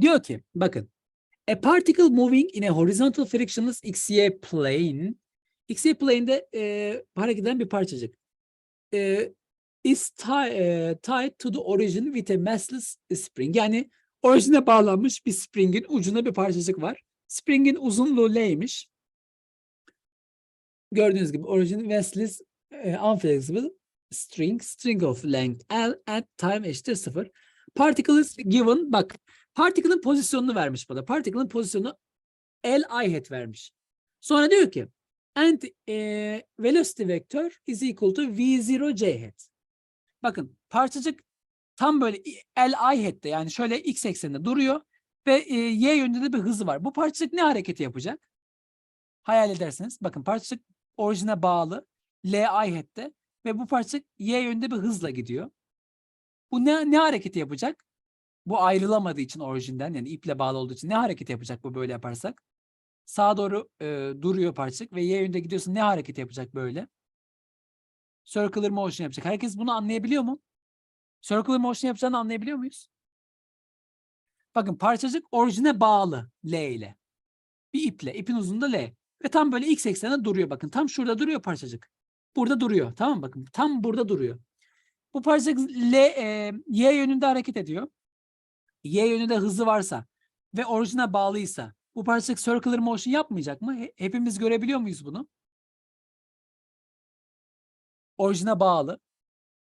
Diyor ki bakın a particle moving in a horizontal frictionless XY plane XY plane'de e, hareket eden bir parçacık e, is tie, e, tied to the origin with a massless spring. Yani orijine bağlanmış bir springin ucunda bir parçacık var. Springin uzunluğu L'ymiş. Gördüğünüz gibi origin massless e, unflexible string string of length L at time eşittir 0. Particle is given bak particle'ın pozisyonunu vermiş bana. Particle'ın pozisyonu L i hat vermiş. Sonra diyor ki and e, velocity vector is equal to v0 j hat. Bakın parçacık tam böyle L i hat'te yani şöyle x ekseninde duruyor ve e, y yönünde de bir hızı var. Bu parçacık ne hareketi yapacak? Hayal ederseniz bakın parçacık orijine bağlı L i hat'te ve bu parçacık y yönünde bir hızla gidiyor. Bu ne, ne hareketi yapacak? Bu ayrılamadığı için orijinden yani iple bağlı olduğu için ne hareketi yapacak bu böyle yaparsak? Sağa doğru e, duruyor parçacık ve y yönünde gidiyorsun ne hareket yapacak böyle? Circular motion yapacak. Herkes bunu anlayabiliyor mu? Circular motion yapacağını anlayabiliyor muyuz? Bakın parçacık orijine bağlı L ile. Bir iple. ipin uzunluğu L. Ve tam böyle x ekseninde duruyor bakın. Tam şurada duruyor parçacık. Burada duruyor. Tamam? Bakın tam burada duruyor. Bu parçacık L, e, y yönünde hareket ediyor. Y yönünde hızı varsa ve orijine bağlıysa bu parçacık circular motion yapmayacak mı? He- Hepimiz görebiliyor muyuz bunu? Orijine bağlı.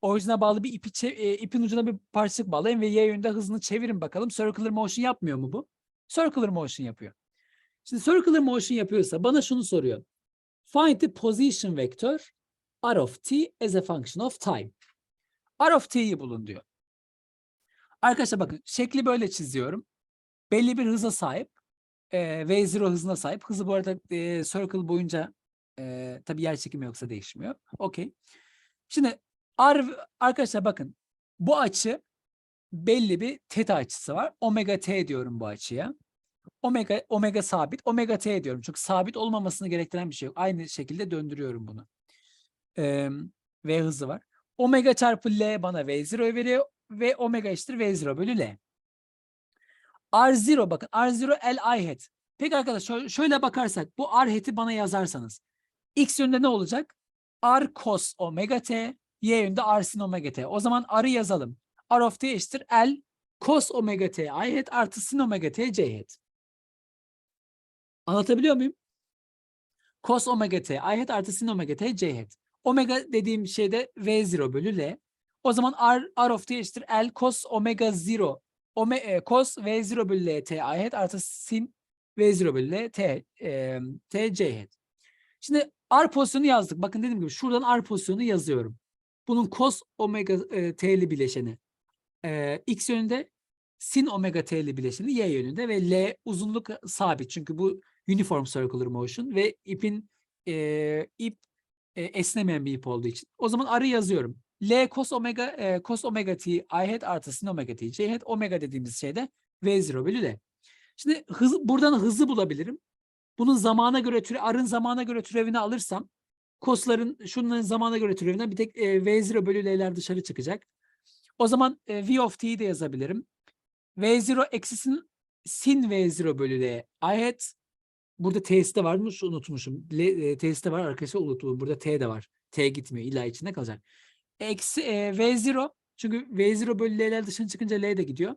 Orijine bağlı bir ipi e, ipin ucuna bir parçacık bağlayın ve y yönünde hızını çevirin bakalım. Circular motion yapmıyor mu bu? Circular motion yapıyor. Şimdi circular motion yapıyorsa bana şunu soruyor. Find the position vector r of t as a function of time. r of t'yi bulun diyor. Arkadaşlar bakın şekli böyle çiziyorum. Belli bir hıza sahip. E, V0 hızına sahip. Hızı bu arada e, circle boyunca e, tabii yer çekimi yoksa değişmiyor. Okey. Şimdi R, arkadaşlar bakın bu açı belli bir teta açısı var. Omega t diyorum bu açıya. Omega omega sabit. Omega t diyorum. Çünkü sabit olmamasını gerektiren bir şey yok. Aynı şekilde döndürüyorum bunu. Ee, v hızı var. Omega çarpı L bana V0 veriyor ve omega eşittir V0 bölü L. R0 bakın R0 L I hat. Peki arkadaşlar şö- şöyle bakarsak bu R hat'i bana yazarsanız X yönünde ne olacak? R cos omega t, Y yönünde R sin omega t. O zaman R'ı yazalım. R of t eşittir L cos omega t I hat artı sin omega t C hat. Anlatabiliyor muyum? Cos omega t I hat artı sin omega t C hat. Omega dediğim şey de V0 bölü L. O zaman R, R of t eşittir L cos omega 0 Ome, e, cos V0 bölü L t I hat artı sin V0 bölü L t, e, t C hat. Şimdi R pozisyonu yazdık. Bakın dediğim gibi şuradan R pozisyonu yazıyorum. Bunun cos omega e, t'li bileşeni e, x yönünde sin omega t'li bileşeni y yönünde ve L uzunluk sabit. Çünkü bu uniform circular motion ve ipin e, ip e, esnemeyen bir ip olduğu için. O zaman R'ı yazıyorum. L cos omega e, cos omega t i hat artı sin omega t c hat omega dediğimiz şey de v0 bölü L. Şimdi hız, buradan hızı bulabilirim. Bunun zamana göre türe, R'ın zamana göre türevini alırsam cos'ların şunların zamana göre türevinden bir tek e, v0 bölü L'ler dışarı çıkacak. O zaman e, v of t'yi de yazabilirim. v0 eksi sin, sin v0 bölü L i hat Burada t'si de varmış unutmuşum. L, e, t'si de var arkadaşlar unuttum. Burada t de var. T gitmiyor. illa içinde kalacak. Eksi e, v0 çünkü v0 bölü l'ler dışına çıkınca l de gidiyor.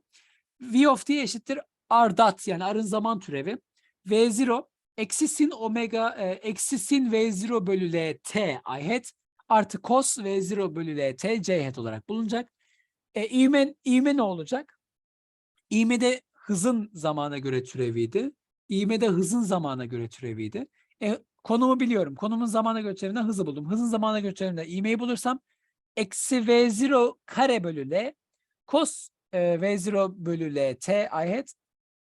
v of t eşittir r dot yani r'ın zaman türevi. v0 eksi sin omega e, eksi sin v0 bölü l t i hat artı cos v0 bölü l t c hat olarak bulunacak. E, ivme, ivme ne olacak? İğme de hızın zamana göre türeviydi. İğme de hızın zamana göre türeviydi. E, konumu biliyorum. Konumun zamana göre türevinden hızı buldum. Hızın zamana göre türevinden ivmeyi bulursam eksi v0 kare bölü l cos e, v0 bölü l t i hat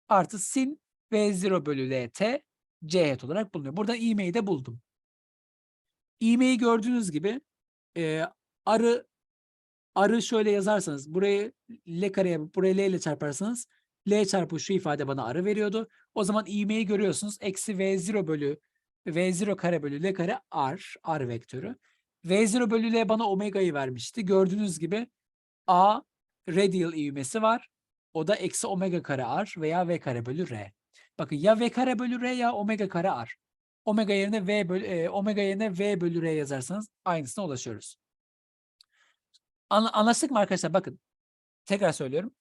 artı sin v0 bölü l t c hat olarak bulunuyor. Burada ivmeyi de buldum. İğmeyi gördüğünüz gibi e, arı arı şöyle yazarsanız burayı l kare yapıp burayı l ile çarparsanız l çarpı şu ifade bana arı veriyordu. O zaman ivmeyi görüyorsunuz. Eksi v0 bölü v0 kare bölü l kare r, r vektörü. V0 bölü l bana omega'yı vermişti. Gördüğünüz gibi a radial ivmesi var. O da eksi omega kare r veya v kare bölü r. Bakın ya v kare bölü r ya omega kare r. Omega yerine v bölü e, omega yerine v bölü r yazarsanız aynısına ulaşıyoruz. Anla- anlaştık mı arkadaşlar? Bakın. Tekrar söylüyorum.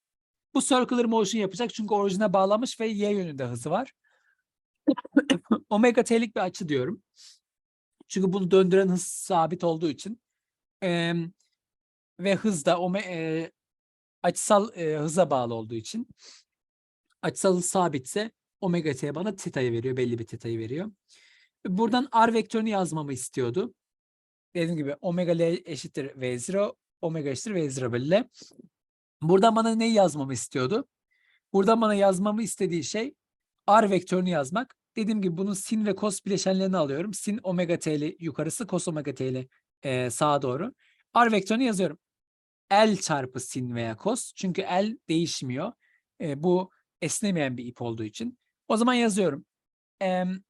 Bu circular motion yapacak çünkü orijine bağlamış ve y yönünde hızı var. omega t'lik bir açı diyorum. Çünkü bunu döndüren hız sabit olduğu için. Em, ve hız da ome, e, açısal e, hıza bağlı olduğu için. Açısal hız sabitse omega t bana teta'yı veriyor. Belli bir teta'yı veriyor. Buradan r vektörünü yazmamı istiyordu. Dediğim gibi omega l eşittir v0, omega eşittir v0 bölü l. Buradan bana neyi yazmamı istiyordu? Buradan bana yazmamı istediği şey r vektörünü yazmak. Dediğim gibi bunun sin ve cos bileşenlerini alıyorum. Sin omega t'li yukarısı, cos omega t'li e, sağa doğru. R vektörünü yazıyorum. L çarpı sin veya cos. Çünkü L değişmiyor. E, bu esnemeyen bir ip olduğu için. O zaman yazıyorum. Em,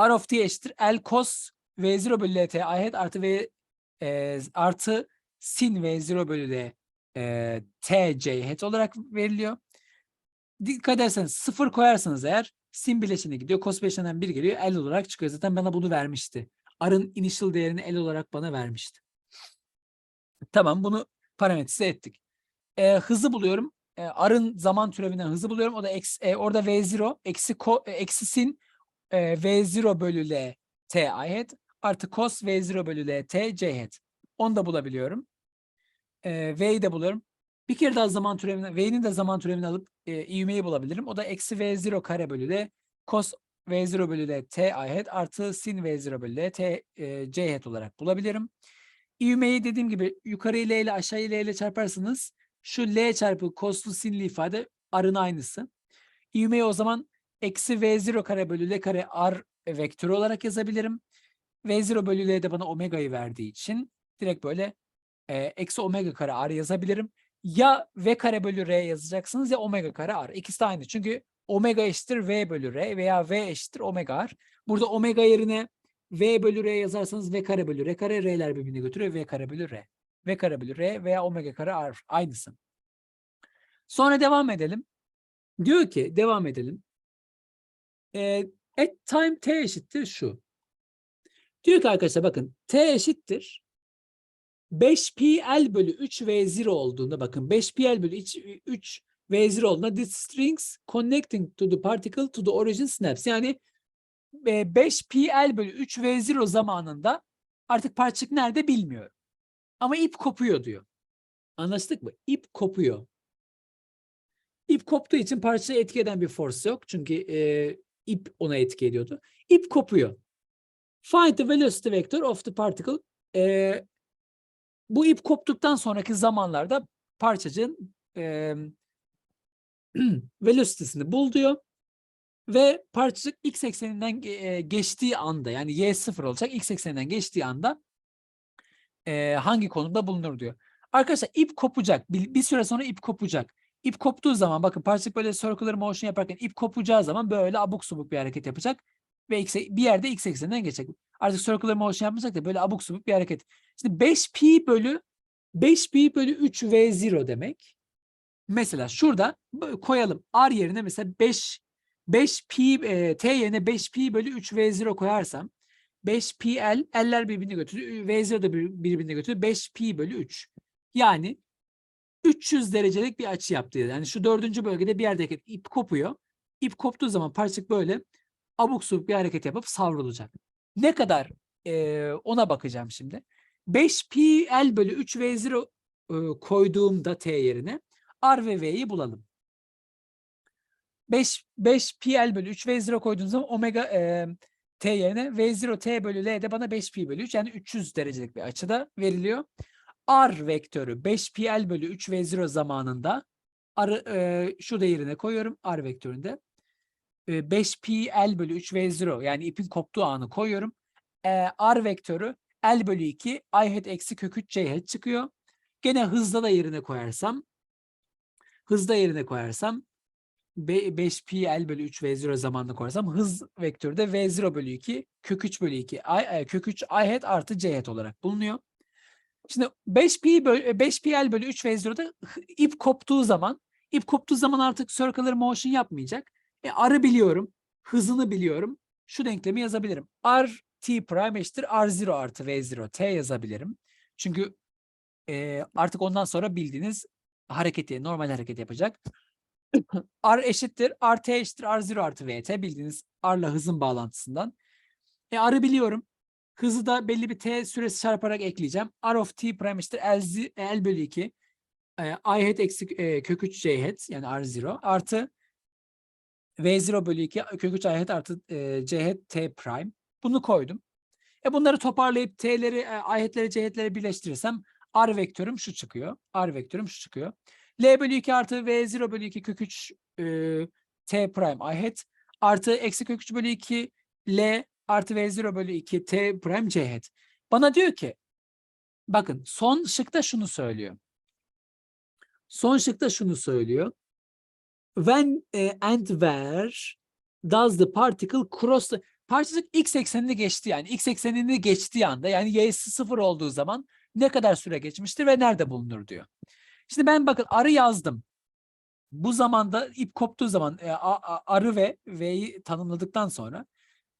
R of t eşittir L cos V0 bölü L t ahet artı V e, artı sin V0 bölü L e, t c het olarak veriliyor. Dikkat ederseniz sıfır koyarsanız eğer sin bileşeni gidiyor. Cos bileşeninden 1 geliyor. L olarak çıkıyor. Zaten bana bunu vermişti. R'ın initial değerini L olarak bana vermişti. Tamam bunu parametrize ettik. E, hızı buluyorum. E, R'ın zaman türevinden hızı buluyorum. O da eksi, e, orada V0 eksi, ko, e, eksi sin e, V0 bölü L T I hat artı cos V0 bölü L T C hat. Onu da bulabiliyorum. E, V'yi de buluyorum. Bir kere daha zaman türevini, V'nin de zaman türevini alıp e, ivmeyi bulabilirim. O da eksi V0 kare bölü L cos V0 bölü L T I hat artı sin V0 bölü L T e, C hat olarak bulabilirim. İvmeyi dediğim gibi yukarı ile ile aşağı ile ile çarparsanız şu L çarpı coslu sinli ifade R'ın aynısı. İvmeyi o zaman eksi V0 kare bölü L kare R vektörü olarak yazabilirim. V0 bölü L de bana omega'yı verdiği için direkt böyle e, eksi omega kare R yazabilirim. Ya V kare bölü R yazacaksınız ya omega kare R. İkisi de aynı. Çünkü omega eşittir V bölü R veya V eşittir omega R. Burada omega yerine V bölü R yazarsanız V kare bölü R kare R'ler birbirini götürüyor. V kare bölü R. V kare bölü R veya omega kare R aynısı. Sonra devam edelim. Diyor ki devam edelim. Ee, at time t eşittir şu. Diyor ki arkadaşlar bakın t eşittir 5pl bölü 3 v0 olduğunda bakın 5pl bölü 3, 3 v0 olduğunda this strings connecting to the particle to the origin snaps. Yani e, 5pl bölü 3 v0 zamanında artık parçacık nerede bilmiyorum. Ama ip kopuyor diyor. Anlaştık mı? İp kopuyor. İp koptuğu için parçayı etki eden bir force yok. Çünkü e, ip ona etki ediyordu. İp kopuyor. Find the velocity vector of the particle. E, bu ip koptuktan sonraki zamanlarda parçacığın e, velocity'sini bul diyor. Ve parçacık x ekseninden ge- e, geçtiği anda yani y sıfır olacak x ekseninden geçtiği anda e, hangi konumda bulunur diyor. Arkadaşlar ip kopacak. Bir, bir süre sonra ip kopacak. İp koptuğu zaman bakın parçacık böyle circular motion yaparken ip kopacağı zaman böyle abuk subuk bir hareket yapacak ve x, bir yerde x ekseninden geçecek. Artık circular motion yapmayacak da böyle abuk subuk bir hareket. Şimdi 5pi bölü 5pi bölü 3 v0 demek. Mesela şurada koyalım. R yerine mesela 5 5 pi e, t yerine 5 pi bölü 3 v0 koyarsam 5 pi l l'ler birbirini götürüyor. V0 da bir- birbirini götürüyor. 5 pi bölü 3. Yani 300 derecelik bir açı yaptı. Yani şu dördüncü bölgede bir yerde ip kopuyor. İp koptuğu zaman parçacık böyle abuk subuk bir hareket yapıp savrulacak. Ne kadar e, ona bakacağım şimdi. 5 pi l bölü 3 v0 e, koyduğumda t yerine r ve v'yi bulalım. 5 5 pi l bölü 3 v0 koyduğum zaman omega e, t yerine v0 t bölü l de bana 5 pi bölü 3 yani 300 derecelik bir açıda veriliyor. R vektörü 5 pi l bölü 3 v0 zamanında R, e, şu değerine koyuyorum R vektöründe. E, 5 pi l bölü 3 v0 yani ipin koptuğu anı koyuyorum. E, R vektörü L bölü 2 I hat eksi kök 3 J hat çıkıyor. Gene hızda da yerine koyarsam hızda yerine koyarsam 5 pi L bölü 3 V0 zamanını koyarsam hız vektörü de V0 bölü 2 kök 3 bölü 2 I, e, kök 3 I hat artı J hat olarak bulunuyor. Şimdi 5 pi bölü, 5 pi L bölü 3 V0'da hı- ip koptuğu zaman İp koptuğu zaman artık circular motion yapmayacak. E, R'ı biliyorum. Hızını biliyorum. Şu denklemi yazabilirim. R t prime eşittir R0 artı V0 t yazabilirim. Çünkü e, artık ondan sonra bildiğiniz hareketi, normal hareket yapacak. R eşittir, RT eşittir R0 artı VT bildiğiniz R'la hızın bağlantısından. E R'ı biliyorum. Hızı da belli bir T süresi çarparak ekleyeceğim. R of T prime eşittir L, zi- L bölü 2. E, I hat eksi e, kök 3 J hat yani R0 artı V0 bölü 2 kök 3 I hat artı e, J hat T prime. Bunu koydum. E bunları toparlayıp T'leri, e, I hat'leri, J hat'leri birleştirirsem R vektörüm şu çıkıyor. R vektörüm şu çıkıyor. L bölü 2 artı V0 bölü 2 kök 3 e, T prime hat artı eksi kök 3 bölü 2 L artı V0 bölü 2 T prime C. Bana diyor ki bakın son şıkta şunu söylüyor. Son şıkta şunu söylüyor. When eh, and where does the particle cross the parçacık x eksenini geçti yani x eksenini geçtiği anda yani y'si sıfır olduğu zaman ne kadar süre geçmiştir ve nerede bulunur diyor. Şimdi ben bakın arı yazdım. Bu zamanda ip koptuğu zaman e, a- a- arı ve v'yi tanımladıktan sonra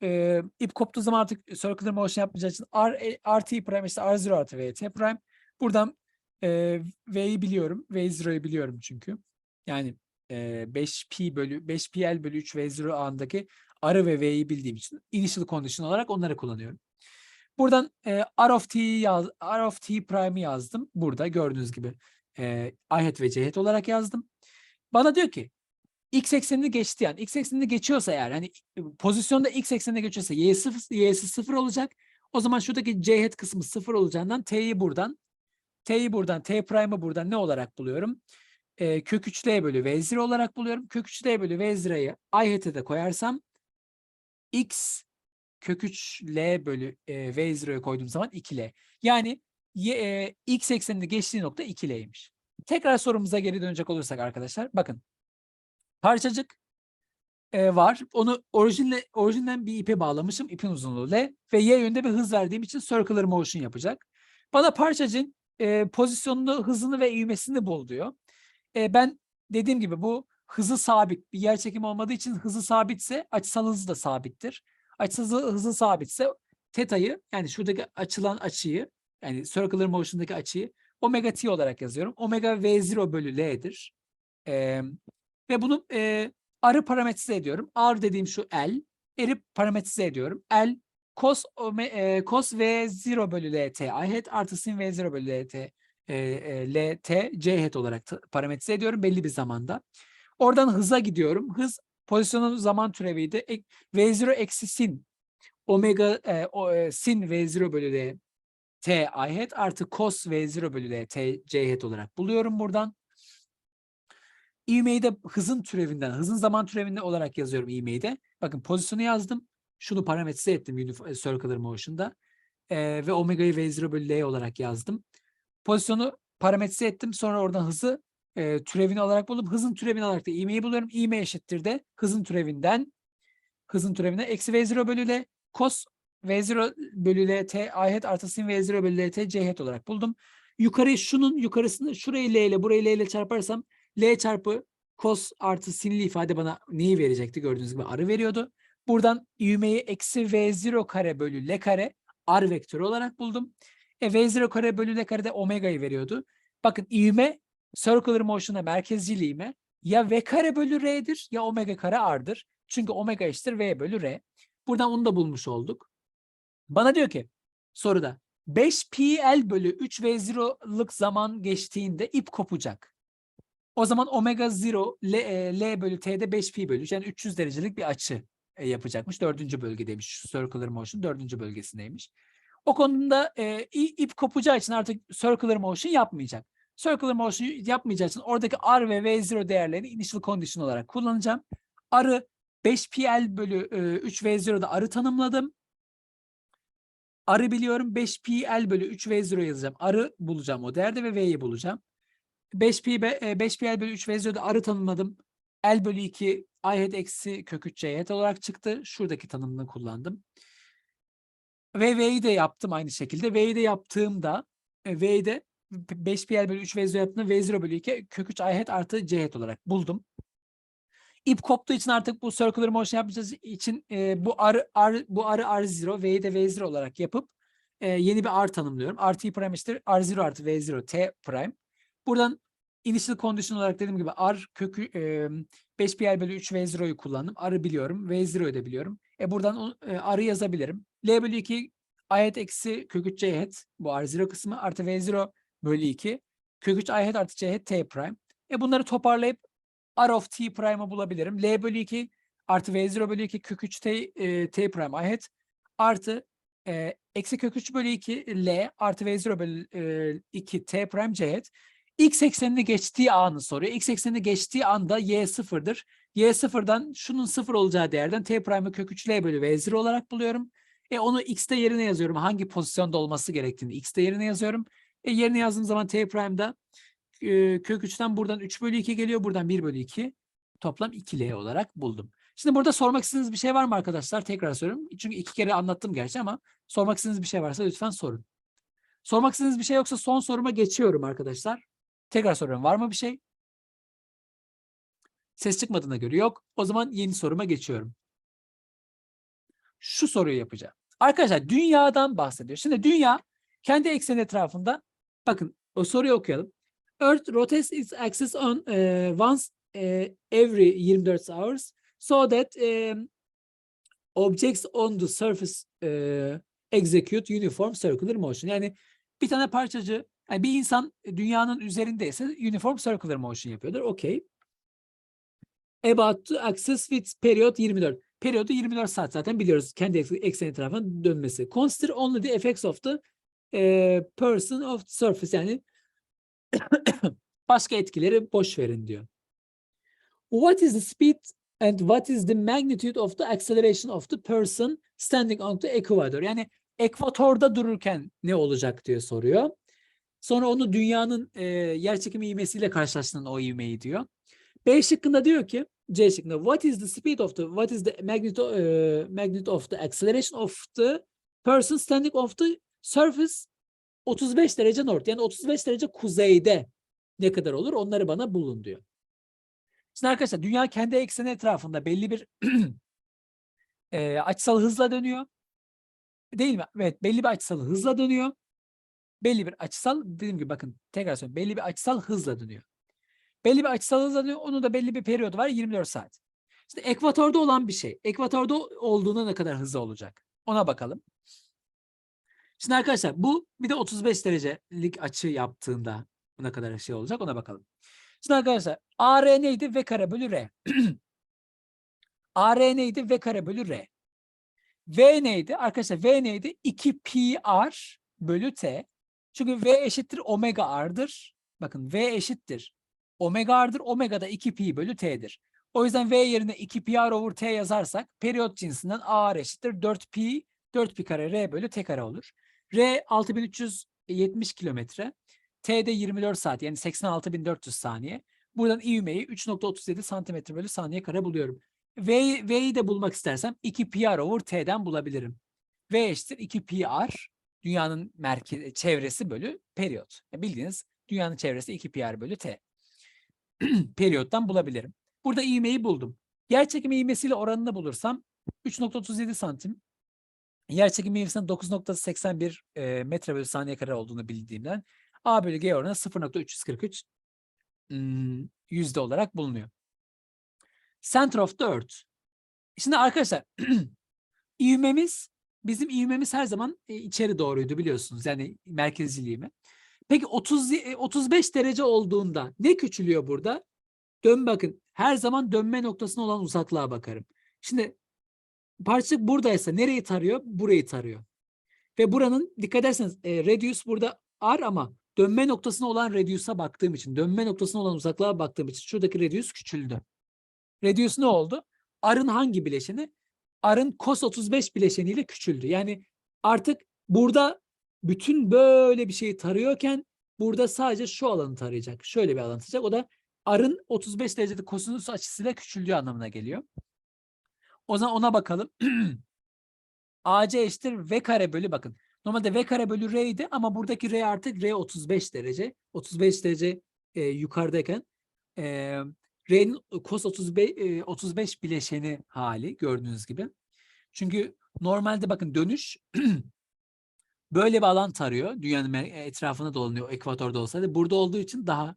e, ip koptuğu zaman artık circular motion yapmayacağı için r, e, rt prime işte r0 artı vt prime. Buradan e, v'yi biliyorum. v0'yu biliyorum çünkü. Yani e, 5pi bölü 5pl bölü 3 v0 andaki arı ve v'yi bildiğim için initial condition olarak onları kullanıyorum. Buradan e, r of t'yi yaz, r of t prime'i yazdım. Burada gördüğünüz gibi e, i ve c hat olarak yazdım. Bana diyor ki x eksenini geçti yani x eksenini geçiyorsa eğer hani pozisyonda x eksenine geçiyorsa y sıfır, y'si sıfır olacak. O zaman şuradaki c hat kısmı sıfır olacağından t'yi buradan t'yi buradan t prime'ı buradan ne olarak buluyorum? E, kök 3l bölü v0 olarak buluyorum. Kök 3l bölü v0'yı i hat'e de koyarsam x kök 3l bölü e, v0'ya koyduğum zaman 2l. Yani y, e, x eksenini geçtiği nokta 2l'ymiş. Tekrar sorumuza geri dönecek olursak arkadaşlar bakın parçacık e, var. Onu orijinle, orijinden bir ipe bağlamışım. ipin uzunluğu L ve y yönünde bir hız verdiğim için circular motion yapacak. Bana parçacığın e, pozisyonunu, hızını ve ivmesini bul diyor. E, ben dediğim gibi bu hızı sabit. Bir yer çekimi olmadığı için hızı sabitse açısal hızı da sabittir. Açısal hızı, hızı sabitse teta'yı yani şuradaki açılan açıyı yani circular motion'daki açıyı omega t olarak yazıyorum. Omega v0 bölü l'dir. Ee, ve bunu e, arı parametrize ediyorum. R dediğim şu L. Eri parametrize ediyorum. L cos, ome, e, cos v0 bölü lt i hat artı sin v0 bölü lt e, e, lt c hat olarak parametrize ediyorum belli bir zamanda. Oradan hıza gidiyorum. Hız pozisyonun zaman türeviydi. Ek- v0 eksi sin omega e, o, e, sin v0 bölü l t i hat artı cos v0 bölü l t c hat olarak buluyorum buradan. İvmeyi de hızın türevinden, hızın zaman türevinden olarak yazıyorum ivmeyi de. Bakın pozisyonu yazdım. Şunu parametrize ettim e, circular motion'da. Ee, ve omega'yı v0 bölü l olarak yazdım. Pozisyonu parametrize ettim. Sonra oradan hızı e, türevini olarak buldum. Hızın türevini olarak da ivmeyi buluyorum. İvme eşittir de hızın türevinden hızın türevinden eksi v0 bölü l cos v0 bölü l t i hat artı sin v0 bölü l t c hat olarak buldum. Yukarıyı şunun yukarısını şurayı l ile burayı l ile çarparsam L çarpı cos artı sinli ifade bana neyi verecekti? Gördüğünüz gibi arı veriyordu. Buradan ivmeyi eksi V0 kare bölü L kare R vektörü olarak buldum. E V0 kare bölü L kare de omega'yı veriyordu. Bakın ivme circular motion'a merkezcil ivme ya V kare bölü R'dir ya omega kare R'dır. Çünkü omega eşittir V bölü R. Buradan onu da bulmuş olduk. Bana diyor ki soruda 5 PL bölü 3 V0'lık zaman geçtiğinde ip kopacak. O zaman omega 0 L, e, L bölü T'de 5 pi bölü 3 yani 300 derecelik bir açı e, yapacakmış. Dördüncü bölgedeymiş. Circular motion dördüncü bölgesindeymiş. O konuda e, ip kopacağı için artık circular motion yapmayacak. Circular motion yapmayacağı için oradaki R ve V0 değerlerini initial condition olarak kullanacağım. R'ı 5 PL bölü e, 3 V0'da R'ı tanımladım. R'ı biliyorum. 5 PL bölü 3 V0 yazacağım. R'ı bulacağım o değerde ve V'yi bulacağım. 5 pi be- e, 5 pi l bölü 3 vezirde arı tanımladım. L bölü 2 i hat eksi kök 3 c olarak çıktı. Şuradaki tanımını kullandım. Ve V'yi de yaptım aynı şekilde. V'yi de yaptığımda e, V'yi de 5 pi r bölü 3 v 0 yaptığında v 0 bölü 2 kök 3 i hat artı c hat olarak buldum. İp koptuğu için artık bu circular motion yapacağız için e, bu r, r bu r'ı r0 v'yi de v0 olarak yapıp e, yeni bir r tanımlıyorum. rt prime eşittir r0 artı v0 t prime. Buradan initial condition olarak dediğim gibi r kökü e, 5 pi r bölü 3 v0'yu kullandım. r'ı biliyorum. v0'yu da biliyorum. E buradan e, r'ı yazabilirim. l bölü 2 i hat eksi kök 3 c hat bu r0 kısmı artı v0 bölü 2 kök 3 i hat artı c hat t prime. E bunları toparlayıp r of t prime'ı bulabilirim. L bölü 2 artı V0 bölü 2 kök 3 t, e, t prime i hat artı e, eksi kök 3 bölü 2 L artı V0 bölü e, 2 t prime c hat. X eksenini geçtiği anı soruyor. X eksenini geçtiği anda y sıfırdır. Y sıfırdan şunun sıfır olacağı değerden t prime'ı kök 3 L bölü V0 olarak buluyorum. E onu x'te yerine yazıyorum. Hangi pozisyonda olması gerektiğini x'te yerine yazıyorum. E yerine yazdığım zaman t prime'da e, kök 3'ten buradan 3 bölü 2 geliyor. Buradan 1 bölü 2 toplam 2L olarak buldum. Şimdi burada sormak istediğiniz bir şey var mı arkadaşlar? Tekrar soruyorum. Çünkü iki kere anlattım gerçi ama sormak istediğiniz bir şey varsa lütfen sorun. Sormak istediğiniz bir şey yoksa son soruma geçiyorum arkadaşlar. Tekrar soruyorum. Var mı bir şey? Ses çıkmadığına göre yok. O zaman yeni soruma geçiyorum. Şu soruyu yapacağım. Arkadaşlar dünyadan bahsediyor. Şimdi dünya kendi ekseni etrafında bakın o soruyu okuyalım. Earth rotates its axis on uh, once uh, every 24 hours so that um, objects on the surface uh, execute uniform circular motion. Yani bir tane parçacı, yani bir insan dünyanın üzerindeyse uniform circular motion yapıyordur. Okey. About the axis with period 24. Periyodu 24 saat zaten biliyoruz. Kendi ekseni etrafında dönmesi. Consider only the effects of the uh, person of the surface. Yani Başka etkileri boş verin diyor. What is the speed and what is the magnitude of the acceleration of the person standing on the equator? Yani ekvatorda dururken ne olacak diye soruyor. Sonra onu dünyanın e, yerçekimi ivmesiyle karşılaştığında o ivmeyi diyor. B şıkkında diyor ki C şıkkında what is the speed of the what is the magnitude, uh, magnitude of the acceleration of the person standing off the surface 35 derece north yani 35 derece kuzeyde ne kadar olur onları bana bulun diyor. Şimdi arkadaşlar dünya kendi ekseni etrafında belli bir e, açısal hızla dönüyor. Değil mi? Evet belli bir açısal hızla dönüyor. Belli bir açısal dediğim gibi bakın tekrar söylüyorum belli bir açısal hızla dönüyor. Belli bir açısal hızla dönüyor. Onun da belli bir periyodu var 24 saat. İşte ekvatorda olan bir şey. Ekvatorda olduğunda ne kadar hızlı olacak? Ona bakalım. Şimdi arkadaşlar bu bir de 35 derecelik açı yaptığında ne kadar şey olacak ona bakalım. Şimdi arkadaşlar AR neydi? V kare bölü R. AR neydi? V kare bölü R. V neydi? Arkadaşlar V neydi? 2 pi R bölü T. Çünkü V eşittir omega R'dır. Bakın V eşittir. Omega R'dır. Omega da 2 pi bölü T'dir. O yüzden V yerine 2 pi R over T yazarsak periyot cinsinden AR eşittir 4 pi 4 pi kare R bölü T kare olur. R 6370 kilometre. T'de 24 saat yani 86.400 saniye. Buradan ivmeyi 3.37 santimetre bölü saniye kare buluyorum. V, V'yi de bulmak istersem 2 pi r over T'den bulabilirim. V eşittir 2 pi r dünyanın merkezi, çevresi bölü periyot. Ya bildiğiniz dünyanın çevresi 2 pi r bölü T. Periyottan bulabilirim. Burada ivmeyi buldum. Yerçekimi ivmesiyle oranını bulursam 3.37 santim yer çekimi ivmesinin 9.81 e, metre bölü saniye kare olduğunu bildiğimden A bölü G oranı 0.343 hmm, yüzde olarak bulunuyor. Center of the Earth. Şimdi arkadaşlar ivmemiz bizim ivmemiz her zaman e, içeri doğruydu biliyorsunuz. Yani merkezciliği mi? Peki 30 35 derece olduğunda ne küçülüyor burada? Dön bakın. Her zaman dönme noktasına olan uzaklığa bakarım. Şimdi parçacık buradaysa nereyi tarıyor? Burayı tarıyor. Ve buranın dikkat ederseniz e, radius burada r ama dönme noktasına olan radius'a baktığım için, dönme noktasına olan uzaklığa baktığım için şuradaki radius küçüldü. Radius ne oldu? R'ın hangi bileşeni? R'ın cos 35 bileşeniyle küçüldü. Yani artık burada bütün böyle bir şeyi tarıyorken burada sadece şu alanı tarayacak. Şöyle bir alan tarayacak. O da R'ın 35 derecede kosinüs açısıyla küçüldüğü anlamına geliyor. O zaman ona bakalım. AC eşittir V kare bölü bakın. Normalde v kare bölü r idi ama buradaki r artık r 35 derece. 35 derece e, yukarıdayken e, r'nin cos 35, e, 35 bileşeni hali gördüğünüz gibi. Çünkü normalde bakın dönüş böyle bir alan tarıyor. Dünyanın mer- etrafında dolanıyor ekvatorda olsaydı. Burada olduğu için daha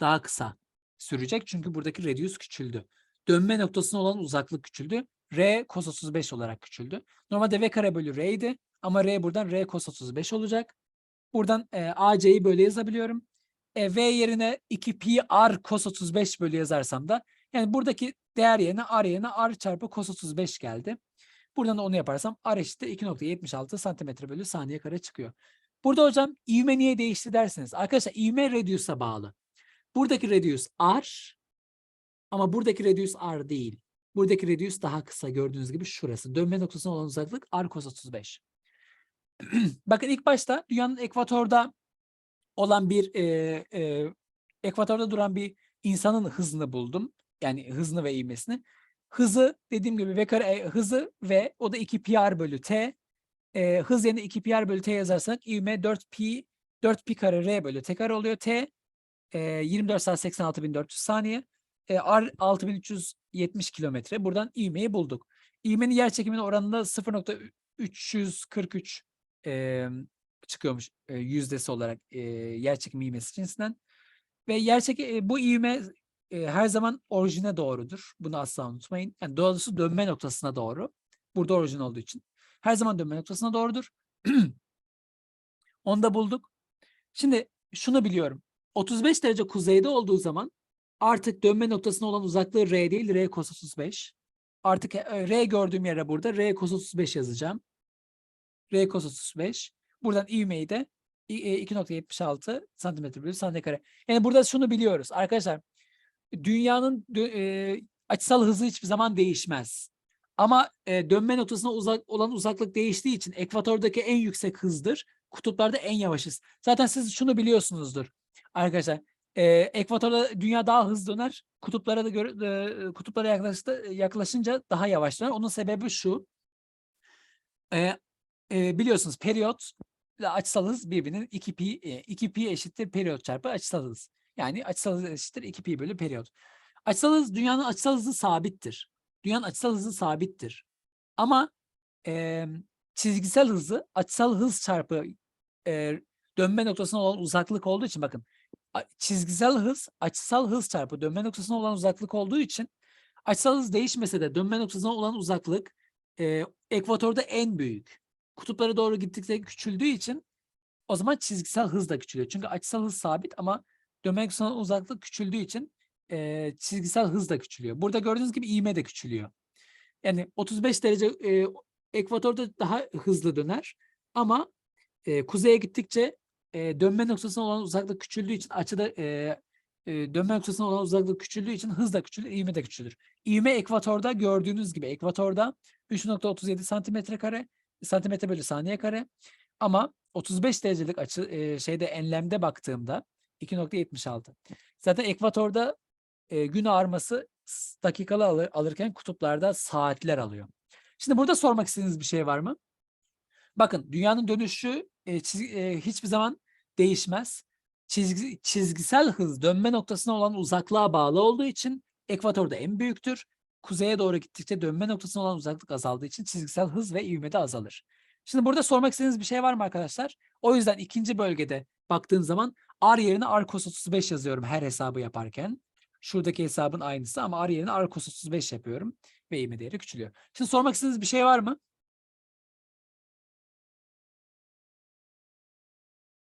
daha kısa sürecek. Çünkü buradaki radius küçüldü. Dönme noktasına olan uzaklık küçüldü. R cos 35 olarak küçüldü. Normalde v kare bölü r idi. Ama r buradan r cos 35 olacak. Buradan e, AC'yi böyle yazabiliyorum. E, v yerine 2 pi r cos 35 bölü yazarsam da yani buradaki değer yerine r yerine r çarpı cos 35 geldi. Buradan da onu yaparsam r eşittir 2.76 santimetre bölü saniye kare çıkıyor. Burada hocam ivme niye değişti dersiniz. Arkadaşlar ivme radius'a bağlı. Buradaki radius r ama buradaki radius r değil. Buradaki radius daha kısa gördüğünüz gibi şurası. Dönme noktasına olan uzaklık r cos 35. Bakın ilk başta dünyanın ekvatorda olan bir e, e, ekvatorda duran bir insanın hızını buldum. Yani hızını ve ivmesini. Hızı dediğim gibi v kare e, hızı v o da 2 pi r bölü t. E, hız yerine 2 pi r bölü t yazarsak ivme 4 pi 4 pi kare r bölü t kare oluyor. T e, 24 saat 86.400 saniye. E, R 6370 kilometre. Buradan ivmeyi bulduk. İvmenin yer çekiminin oranında 0.343 e, çıkıyormuş e, yüzdesi olarak e, yer çekimi ivmesi cinsinden. Ve yer çeki, e, bu ivme e, her zaman orijine doğrudur. Bunu asla unutmayın. Yani doğrusu dönme noktasına doğru. Burada orijin olduğu için. Her zaman dönme noktasına doğrudur. Onu da bulduk. Şimdi şunu biliyorum. 35 derece kuzeyde olduğu zaman artık dönme noktasına olan uzaklığı r değil, r cos 35. Artık e, r gördüğüm yere burada r cos 35 yazacağım. r cos 35. Buradan ivmeyi de i- e, 2.76 santimetre bölü saniye. Yani burada şunu biliyoruz arkadaşlar. Dünyanın e, açısal hızı hiçbir zaman değişmez. Ama e, dönme noktasına uzak olan uzaklık değiştiği için ekvatordaki en yüksek hızdır. Kutuplarda en yavaşız. Zaten siz şunu biliyorsunuzdur arkadaşlar. E, ekvatorda dünya daha hızlı döner. Kutuplara da göre, e, kutuplara yaklaştı, yaklaşınca daha yavaş döner. Onun sebebi şu. E, e, biliyorsunuz periyot ile açısal birbirinin 2 pi, e, 2 pi eşittir periyot çarpı açısal hız. Yani açısal hız eşittir 2 pi bölü periyot. Açısal hız dünyanın açısal hızı sabittir. Dünyanın açısal hızı sabittir. Ama e, çizgisel hızı açısal hız çarpı e, dönme noktasına olan uzaklık olduğu için bakın çizgisel hız açısal hız çarpı dönme noktasına olan uzaklık olduğu için açısal hız değişmese de dönme noktasına olan uzaklık e, ekvatorda en büyük. Kutuplara doğru gittikçe küçüldüğü için o zaman çizgisel hız da küçülüyor. Çünkü açısal hız sabit ama dönme noktasına uzaklık küçüldüğü için e, çizgisel hız da küçülüyor. Burada gördüğünüz gibi ivme de küçülüyor. Yani 35 derece e, ekvatorda daha hızlı döner ama e, kuzeye gittikçe e, dönme noktasına olan uzaklık küçüldüğü için açıda e, e, dönme noktasına olan uzaklık küçüldüğü için hız da küçülür, ivme de küçülür. İvme ekvatorda gördüğünüz gibi ekvatorda 3.37 santimetre kare santimetre bölü saniye kare ama 35 derecelik açı e, şeyde enlemde baktığımda 2.76. Zaten ekvatorda e, gün ağarması dakikalı alır, alırken kutuplarda saatler alıyor. Şimdi burada sormak istediğiniz bir şey var mı? Bakın dünyanın dönüşü e, çiz- e, hiçbir zaman değişmez. Çizgi, çizgisel hız dönme noktasına olan uzaklığa bağlı olduğu için ekvatorda en büyüktür. Kuzeye doğru gittikçe dönme noktasına olan uzaklık azaldığı için çizgisel hız ve ivme de azalır. Şimdi burada sormak istediğiniz bir şey var mı arkadaşlar? O yüzden ikinci bölgede baktığın zaman R yerine R cos 35 yazıyorum her hesabı yaparken. Şuradaki hesabın aynısı ama R yerine R cos 35 yapıyorum ve ivme değeri küçülüyor. Şimdi sormak istediğiniz bir şey var mı?